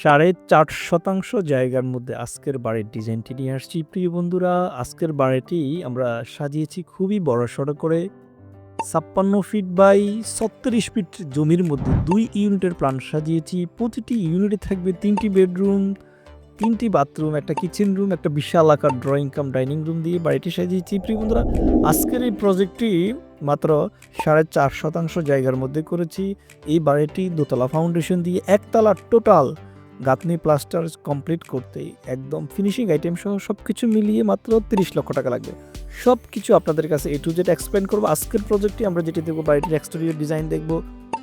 সাড়ে চার শতাংশ জায়গার মধ্যে আজকের বাড়ির ডিজাইনটি নিয়ে আসছি। প্রিয় বন্ধুরা, আজকের বাড়িটি আমরা সাজিয়েছি খুবই বড় সড়ো করে ছাপ্পান্ন ফিট বাই ছত্রিশ ফিট জমির মধ্যে দুই ইউনিটের প্ল্যান সাজিয়েছি। প্রতিটি ইউনিটে থাকবে তিনটি বেডরুম, তিনটি বাথরুম, একটা কিচেন রুম, একটা বিশাল আকার ড্রয়িং কাম ডাইনিং রুম দিয়ে বাড়িটি সাজিয়েছি। প্রিয় বন্ধুরা, আজকের এই প্রজেক্টটি মাত্র সাড়ে চার শতাংশ জায়গার মধ্যে করেছি। এই বাড়িটি দোতলা ফাউন্ডেশন দিয়ে একতলা টোটাল গাঁথনি প্লাস্টার কমপ্লিট করতে একদম ফিনিশিং আইটেম সহ সব কিছু মিলিয়ে মাত্র তিরিশ লক্ষ টাকা লাগবে। সব কিছু আপনাদের কাছে এ টু জেড এক্সপ্লেন করব। আজকের প্রজেক্টটি আমরা যেটি দেখব, বাড়িটির এক্সটেরিয়র ডিজাইন দেখব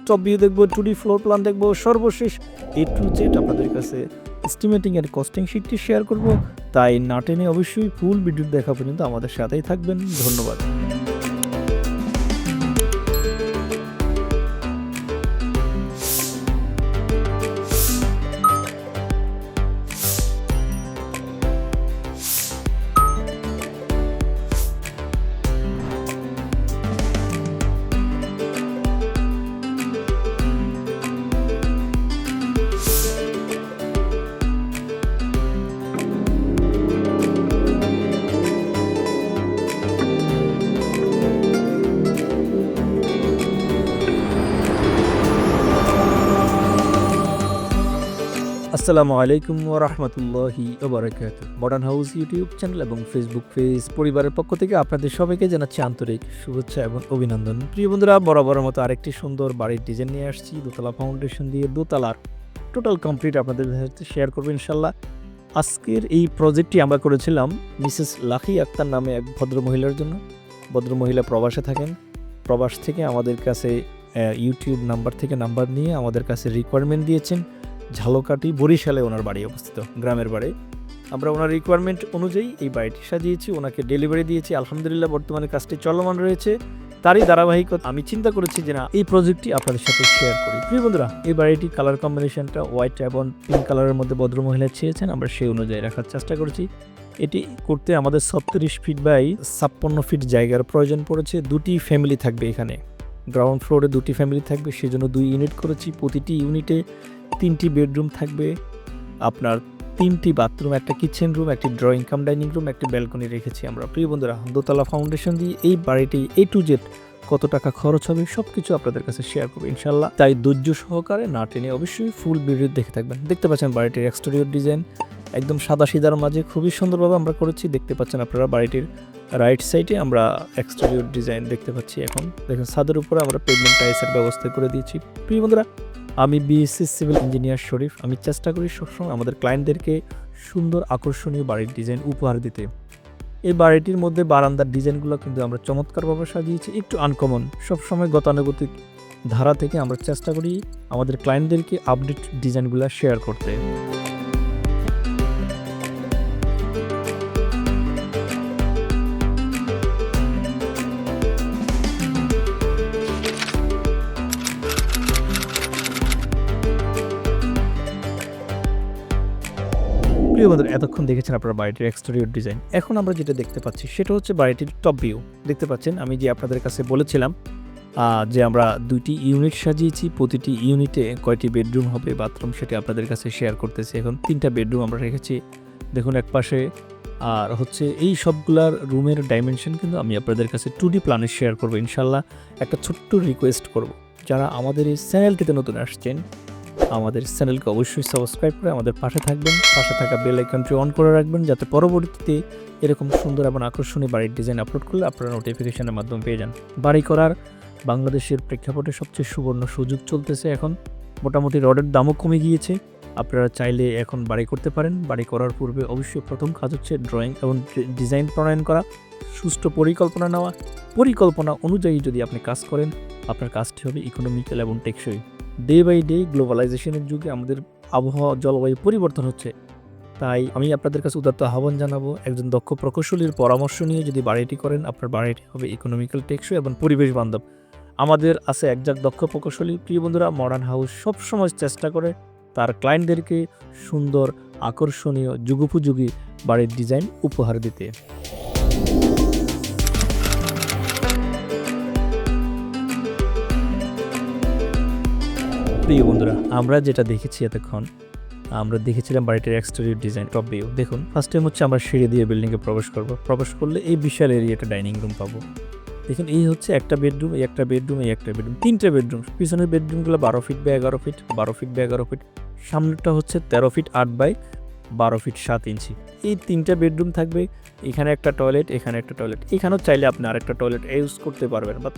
টপ ভিউ দেখব টু ডি ফ্লোর প্ল্যান দেখব, সর্বশেষ এ টু জেড আপনাদের কাছে এস্টিমেটিং এর কস্টিং শিটটি শেয়ার করব। তাই নাটেনে অবশ্যই ফুল ভিডিও দেখা পর্যন্ত আমাদের সাথেই থাকবেন। ধন্যবাদ। আসসালামু আলাইকুম ওয়া রাহমাতুল্লাহি ওয়া বারাকাতুহু। মডার্ন হাউস ইউটিউব চ্যানেল এবং ফেসবুক পেজ পরিবারের পক্ষ থেকে আপনাদের সবাইকে জানাচ্ছি আন্তরিক শুভেচ্ছা এবং অভিনন্দন। প্রিয় বন্ধুরা, বরাবরের মতো আরেকটি সুন্দর বাড়ির ডিজাইন নিয়ে আসছি। দোতলা ফাউন্ডেশন দিয়ে দোতলার টোটাল কমপ্লিট আপনাদের সাথে শেয়ার করব ইনশাল্লাহ আজকের এই প্রজেক্টটি আমরা করেছিলাম মিসেস লাখি আক্তার নামে এক ভদ্র মহিলার জন্য। ভদ্র মহিলা প্রবাসে থাকেন। প্রবাস থেকে আমাদের কাছে ইউটিউব নাম্বার থেকে নাম্বার নিয়ে আমাদের কাছে রিকোয়ারমেন্ট দিয়েছেন। ঝালকাটি বরিশালে ওনার বাড়ি অবস্থিত, গ্রামের বাড়ি। আমরা ওনার রিকোয়ারমেন্ট অনুযায়ী এই বাড়িটি সাজিয়েছি, ওনাকে ডেলিভারি দিয়েছি, আলহামদুলিল্লাহ বর্তমানে কাজটি চলমান রয়েছে। তারই ধারাবাহিকতা, আমি চিন্তা করেছি যে না, এই প্রজেক্টটি আপনাদের সাথে শেয়ার করি। প্রিয় বন্ধুরা, এই বাড়িটি কালার কম্বিনেশনটা হোয়াইট এবং পিঙ্ক কালারের মধ্যে ভদ্রমহিলা চেয়েছেন আমরা সেই অনুযায়ী রাখার চেষ্টা করেছি। এটি করতে আমাদের ছত্রিশ ফিট বাই ছাপ্পান্ন ফিট জায়গার প্রয়োজন পড়েছে, দুটি ফ্যামিলি থাকবে এখানে। গ্রাউন্ড ফ্লোরে দুটি ফ্যামিলি থাকবে, সেজন্য দুই ইউনিট করেছি, প্রতিটি ইউনিটে তিনটি বেডরুম থাকবে। আপনার তিনটি বাথরুম, একটা কিচেন রুম একটি ড্রয়িং কাম ডাইনিং রুম একটি ব্যালকনি রেখেছি আমরা। প্রিয় বন্ধুরা, দোতলা ফাউন্ডেশন দিয়ে এই বাড়িটি এ টু জেড কত টাকা খরচ হবে সব কিছু আপনাদের কাছে শেয়ার করব ইনশাল্লাহ তাই ধৈর্য সহকারে না টেনে অবশ্যই ফুল ভিডিও দেখে থাকবেন। দেখতে পাচ্ছেন বাড়িটির এক্সটেরিয়র ডিজাইন একদম সাদা সিদার মাঝে খুবই সুন্দরভাবে আমরা করেছি। দেখতে পাচ্ছেন আপনারা বাড়িটির রাইট সাইডে আমরা এক্সটেরিয়র ডিজাইন দেখতে পাচ্ছি এখন। দেখুন ছাদের উপরে আমরা পেভমেন্ট টাইলসের ব্যবস্থা করে দিয়েছি। প্রিয় বন্ধুরা আমি বিএসসি সিভিল ইঞ্জিনিয়ার শরীফ। আমি চেষ্টা করি সবসময় আমাদের ক্লায়েন্টদেরকে সুন্দর, আকর্ষণীয় বাড়ির ডিজাইন উপহার দিতে। এই বাড়িটির মধ্যে বারান্দার ডিজাইনগুলো কিন্তু আমরা চমৎকারভাবে সাজিয়েছি, একটু আনকমন সবসময় গতানুগতিক ধারা থেকে আমরা চেষ্টা করি আমাদের ক্লায়েন্টদেরকে আপডেট ডিজাইনগুলো শেয়ার করতে। প্রিয় বন্ধুরা, এতক্ষণ দেখেছেন আপনারা বাড়িটির এক্সটেরিয়র ডিজাইন এখন আমরা যেটা দেখতে পাচ্ছি, সেটা হচ্ছে বাড়িটির টপ ভিউ দেখতে পাচ্ছেন, আমি যে আপনাদের কাছে বলেছিলাম যে আমরা দুইটি ইউনিট সাজিয়েছি, প্রতিটি ইউনিটে কয়টি বেডরুম হবে বাথরুম সেটা আপনাদের কাছে শেয়ার করতেছি। এখন তিনটা বেডরুম আমরা রেখেছি। দেখুন, এক পাশে, আর হচ্ছে এই সবগুলার রুমের ডাইমেনশন কিন্তু আমি আপনাদের কাছে টু ডি প্ল্যানে শেয়ার করব, ইনশাল্লাহ। একটা ছোট্ট রিকোয়েস্ট করব, যারা আমাদের এই চ্যানেলটিতে নতুন আসছেন আমাদের চ্যানেলকে অবশ্যই সাবস্ক্রাইব করে আমাদের পাশে থাকবেন। পাশে থাকা বেল আইকনটি অন করে রাখবেন যাতে পরবর্তীতে এরকম সুন্দর এবং আকর্ষণীয় বাড়ির ডিজাইন আপলোড করলে আপনারা নোটিফিকেশনের মাধ্যমে পেয়ে যান। বাড়ি করার বাংলাদেশের প্রেক্ষাপটে সবচেয়ে সুবর্ণ সুযোগ চলতেছে এখন। মোটামুটি রডের দামও কমে গিয়েছে। আপনারা চাইলে এখন বাড়ি করতে পারেন। বাড়ি করার পূর্বে অবশ্যই প্রথম কাজ হচ্ছে ড্রয়িং এবং ডিজাইন প্রণয়ন করা, সুষ্ঠু পরিকল্পনা নেওয়া। পরিকল্পনা অনুযায়ী যদি আপনি কাজ করেন, আপনার কাজটি হবে ইকোনমিক্যাল এবং টেকসই। ডে বাই ডে গ্লোবালাইজেশনের যুগে আমাদের আবহাওয়া জলবায়ু পরিবর্তন হচ্ছে। তাই আমি আপনাদের কাছে উদাত্ত আহ্বান জানাব, একজন দক্ষ প্রকৌশলীর পরামর্শ নিয়ে যদি বাড়িটি করেন, আপনার বাড়িটি হবে ইকোনমিক্যাল টেকসই এবং পরিবেশ বান্ধব। আমাদের আছে একজাক দক্ষ প্রকৌশলী। প্রিয় বন্ধুরা মডার্ন হাউস সবসময় চেষ্টা করে তার ক্লায়েন্টদেরকে সুন্দর, আকর্ষণীয়, যুগোপযোগী বাড়ির ডিজাইন উপহার দিতে। প্রিয় বন্ধুরা, আমরা যেটা দেখেছি এতক্ষণ, আমরা দেখেছিলাম বাড়িটির এক্সটেরিয়র ডিজাইন টপ ভিউ দেখুন ফার্স্ট টাইম হচ্ছে আমরা সিঁড়ি দিয়ে বিল্ডিংয়ে প্রবেশ করব। প্রবেশ করলে এই বিশাল এরিয়াটা ডাইনিং রুম পাবো। দেখুন, এই হচ্ছে একটা বেডরুম এই একটা বেডরুম এই একটা বেডরুম তিনটে বেডরুম পিছনের বেডরুমগুলো বারো ফিট বাই এগারো ফিট বারো ফিট বাই এগারো ফিট সামনেটা হচ্ছে তেরো ফিট আট বাই বারো ফিট সাত ইঞ্চি। এই তিনটা বেডরুম থাকবে, এখানে একটা টয়লেট এখানে একটা টয়লেট এখানেও চাইলে আপনি আরেকটা টয়লেট ইউজ করতে পারবেন বাট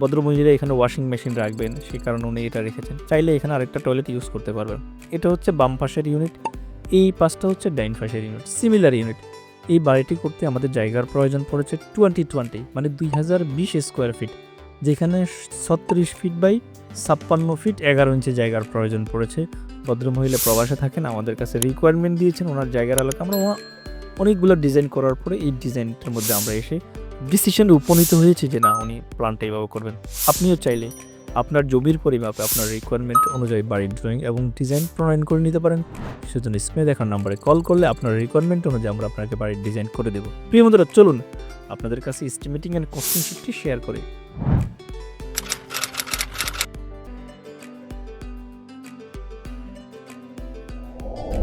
ভদ্রমহিলা এখানে ওয়াশিং মেশিন রাখবেন সেই কারণে উনি এটা রেখেছেন। চাইলে এখানে আরেকটা টয়লেট ইউজ করতে পারবেন। এটা হচ্ছে বাম পাশের ইউনিট এই পাশটা হচ্ছে ডাইন পাশের ইউনিট সিমিলার ইউনিট এই বাড়িটি করতে আমাদের জায়গার প্রয়োজন পড়েছে টোয়েন্টি টোয়েন্টি মানে দুই হাজার বিশ স্কোয়ার ফিট যেখানে ছত্রিশ ফিট বাই ছাপ্পান্ন ফিট এগারো ইঞ্চি জায়গার প্রয়োজন পড়েছে। ভদ্রমহিলা প্রবাসে থাকেন, আমাদের কাছে রিকোয়ারমেন্ট দিয়েছেন, ওনার জায়গার এলাকা আমরা অনেকগুলো ডিজাইন করার পরে এই ডিজাইনটার মধ্যে আমরা এসে ডিসিশনে উপনীত হয়েছে যে না, উনি প্ল্যানটা এইভাবে করবেন। আপনিও চাইলে আপনার জমির পরিমাপে, আপনার রিকোয়ারমেন্ট অনুযায়ী বাড়ির ড্রয়িং এবং ডিজাইন প্রণয়ন করে নিতে পারেন। সেজন্য স্ক্রিনে দেখার নাম্বারে কল করলে আপনার রিকোয়ারমেন্ট অনুযায়ী আমরা আপনাকে বাড়ির ডিজাইন করে দেবো। প্রিয় বন্ধুরা, চলুন আপনাদের কাছে এস্টিমেটিং অ্যান্ড কস্টিং শিটটি শেয়ার করি।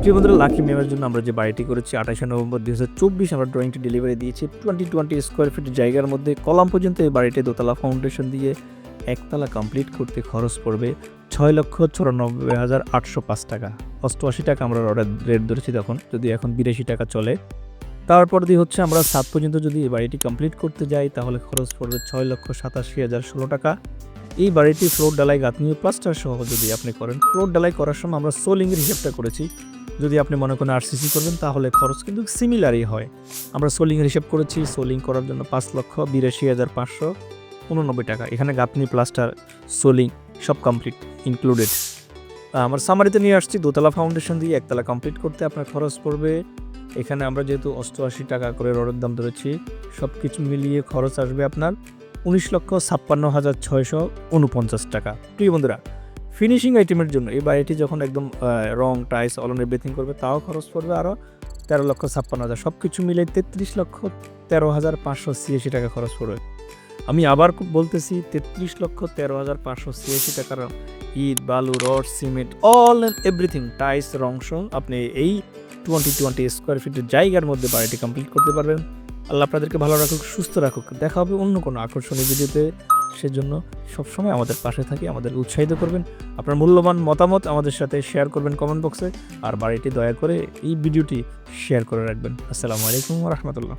প্রিয় বন্ধুরা লাকি মেমের জন্য আমরা যে বাড়িটি করেছি আঠাশে নভেম্বর দুই হাজার চব্বিশ, আমরা ড্রয়িংটি ডেলিভারি দিয়েছি। টোয়েন্টি টোয়েন্টি স্কোয়ার ফিট জায়গার মধ্যে কলাম পর্যন্ত এই বাড়িটি দোতলা ফাউন্ডেশন দিয়ে একতলা কমপ্লিট করতে খরচ পড়বে ছয় লক্ষ চুরানব্বই হাজার আটশো পাঁচ টাকা। অষ্টআশি টাকা আমরা অর্ডার রেট ধরেছি তখন, যদি এখন বিরাশি টাকা চলে। তারপর দিয়ে হচ্ছে আমরা সাত পর্যন্ত যদি এই বাড়িটি কমপ্লিট করতে যাই, তাহলে খরচ পড়বে ছয় লক্ষ সাতাশি হাজার ষোলো টাকা। এই বাড়িটি ফ্লোর ডালাই গাঁথনি প্লাস্টার সহ যদি আপনি করেন। ফ্লোর ডালাই করার সময় আমরা সোলিংয়ের হিসাবটা করেছি। যদি আপনি মনে করেন আরসিসি করবেন, তাহলে খরচ কিন্তু সিমিলারই হয়। আমরা সোলিংয়ের হিসাব করেছি, সোলিং করার জন্য পাঁচ লক্ষ বিরাশি হাজার পাঁচশো উননব্বই টাকা। এখানে গাঁথনি, প্লাস্টার, সোলিং সব কমপ্লিট ইনক্লুডেড আমার সামারিতে নিয়ে আসছি, দোতলা ফাউন্ডেশন দিয়ে একতলা কমপ্লিট করতে আপনার খরচ পড়বে। এখানে আমরা যেহেতু অষ্টআশি টাকা করে রডের দাম ধরেছি সব কিছু মিলিয়ে খরচ আসবে আপনার উনিশ লক্ষ ছাপ্পান্ন হাজার ছয়শো উনপঞ্চাশ টাকা। প্রিয় বন্ধুরা ফিনিশিং আইটেমের জন্য, এই বাড়িটি যখন একদম রং টাইস অলনের বেথিং করবে, তাও খরচ পড়বে আরও তেরো লক্ষ ছাপ্পান্ন হাজার। সব কিছু মিলে তেত্রিশ লক্ষ তেরো হাজার পাঁচশো ছিয়াশি টাকা খরচ পড়বে। আমি আবার বলতেছি, তেত্রিশ লক্ষ তেরো হাজার পাঁচশো ছিয়াশি টাকার ইট, বালু, rod, cement all and everything tiles রংস আপনি এই টোয়েন্টি টোয়েন্টি স্কোয়ার ফিটের জায়গার মধ্যে বাড়িটি কমপ্লিট করতে পারবেন। আল্লাহ আপনাদেরকে ভালো রাখুক, সুস্থ রাখুক। দেখা হবে অন্য কোনো আকর্ষণীয় ভিডিওতে। সেজন্য সবসময় আমাদের পাশে থাকি, আমাদের উৎসাহিত করবেন। আপনার মূল্যবান মতামত আমাদের সাথে শেয়ার করবেন কমেন্ট বক্সে আর বাড়িটি দয়া করে এই ভিডিওটি শেয়ার করে রাখবেন। আসসালামু আলাইকুম রহমতুল্লাহ।